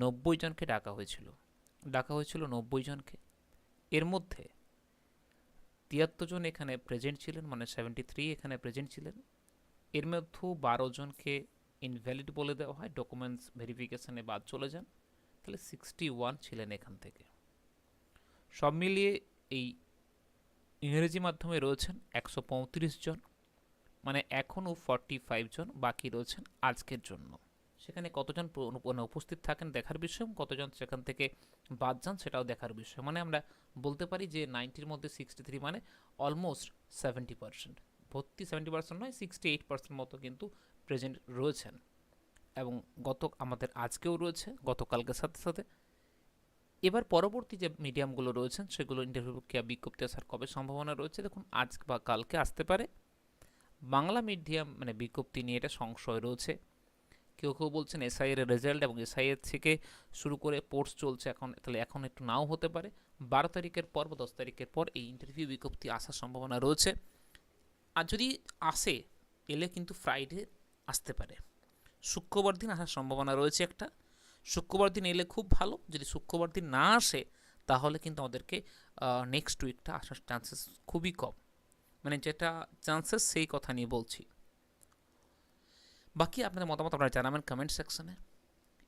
নব্বই জনকে ডাকা হয়েছিল। ডাকা হয়েছিল নব্বই জনকে। এর মধ্যে তিয়াত্তর জন এখানে প্রেজেন্ট ছিলেন মানে সেভেন্টি থ্রি এখানে প্রেজেন্ট ছিলেন। এর মধ্যেও বারো জনকে ইনভ্যালিড বলে দেওয়া হয় ডকুমেন্টস ভেরিফিকেশানে বাদ চলে যান। তাহলে সিক্সটি ওয়ান ছিলেন এখান থেকে। সব মিলিয়ে এই ইংরেজি মাধ্যমে রয়েছেন একশো পঁয়ত্রিশ জন মানে এখনও ফর্টি ফাইভ জন বাকি রয়েছেন আজকের জন্য। সেখানে কতজন মানে উপস্থিত থাকেন দেখার বিষয় এবং কতজন সেখান থেকে বাদ যান সেটাও দেখার বিষয়। মানে আমরা বলতে পারি যে নাইনটির মধ্যে সিক্সটি থ্রি মানে অলমোস্ট সেভেন্টি পার্সেন্ট ভর্তি সেভেন্টি পার্সেন্ট নয় সিক্সটি এইট পার্সেন্ট মতো কিন্তু প্রেজেন্ট রয়েছেন। এবং গত, আমাদের আজকেও রয়েছে, গতকালকের সাথে সাথে। এবার পরবর্তী যে মিডিয়ামগুলো রয়েছেন, সেগুলো ইন্টারভিউ প্রক্রিয়া বিজ্ঞপ্তি আসার কবে সম্ভাবনা রয়েছে, দেখুন আজ বা কালকে আসতে পারে। বাংলা মিডিয়াম মানে বিজ্ঞপ্তি নিয়ে এটা সংশয় রয়েছে। কেউ কেউ বলছেন এসআইয়ের রেজাল্ট এবং এসআইয়ের থেকে শুরু করে পোর্টস চলছে এখন, তাহলে এখন একটু নাও হতে পারে। বারো তারিখের পর বা দশ তারিখের পর এই ইন্টারভিউ বিজ্ঞপ্তি আসার সম্ভাবনা রয়েছে। আর যদি আসে, এলে কিন্তু ফ্রাইডে আসতে পারে। শুক্রবার দিন আসার সম্ভাবনা রয়েছে একটা। শুক্রবার দিন এলে খুব ভালো। যদি শুক্রবার দিন না আসে, তাহলে কিন্তু আমাদেরকে নেক্সট উইকটা আসার চান্সেস খুবই কম। মানে যেটা চান্সেস সেই কথা নিয়ে বলছি। বাকি আপনাদের মতামত আপনারা জানাবেন কমেন্ট সেকশনে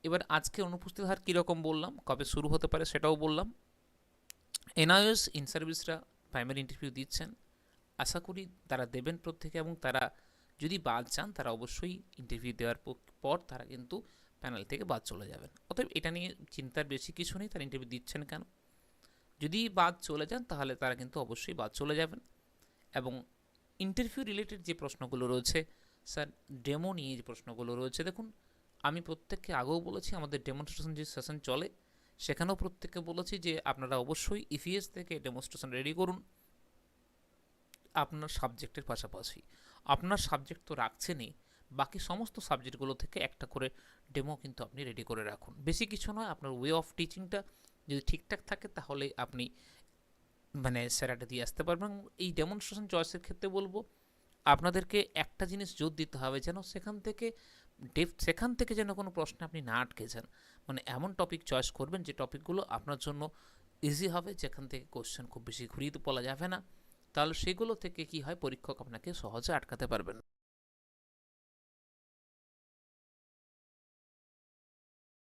এবার আজকে অনুপস্থিত হার কীরকম বললাম, কবে শুরু হতে পারে সেটাও বললাম। এনআইএস ইন সার্ভিসরা প্রাইমারি ইন্টারভিউ দিচ্ছেন। আশা করি তারা দেবেন প্রত্যেকে এবং তারা যদি বাদ চান তারা অবশ্যই ইন্টারভিউ দেওয়ার পর তারা কিন্তু প্যানেল থেকে বাদ চলে যাবেন। অতএব এটা নিয়ে চিন্তার বেশি কিছু নেই, তারা ইন্টারভিউ দিচ্ছেন কেন? যদি বাদ চলে যান, তাহলে তারা কিন্তু অবশ্যই বাদ চলে যাবেন। এবং ইন্টারভিউ রিলেটেড যে প্রশ্নগুলো রয়েছে স্যার ডেমো নিয়ে যে প্রশ্নগুলো রয়েছে, দেখুন, আমি প্রত্যেককে আগেও বলেছি, আমাদের ডেমনস্ট্রেশন যে সেশন চলে, সেখানেও প্রত্যেককে বলেছি যে আপনারা অবশ্যই ইভিএস থেকে ডেমনস্ট্রেশন রেডি করুন। আপনার সাবজেক্টের পাশাপাশি। আপনার সাবজেক্ট তো রাখছেনই, বাকি সমস্ত সাবজেক্টগুলো থেকে একটা করে ডেমো কিন্তু আপনি রেডি করে রাখুন। বেশি কিছু নয়, আপনার ওয়ে অফ টিচিংটা যদি ঠিকঠাক থাকে, তাহলে আপনি মানে স্যারাটা দিয়ে আসতে পারবেন। এই ডেমনস্ট্রেশন চয়েসের ক্ষেত্রে বলব আপনাদেরকে একটা জিনিস জোর দিতে হবে যেন সেখান থেকে ডেপ সেখান থেকে যেন কোনো প্রশ্নে আপনি না আটকে যান। মানে এমন টপিক চয়েস করবেন যে টপিকগুলো আপনার জন্য ইজি হবে, যেখান থেকে কোশ্চেন খুব বেশি ঘুরিয়ে বলা যাবে না। তাহলে সেগুলো থেকে কি হয়? পরীক্ষক আপনাকে সহজে আটকাতে পারবেন।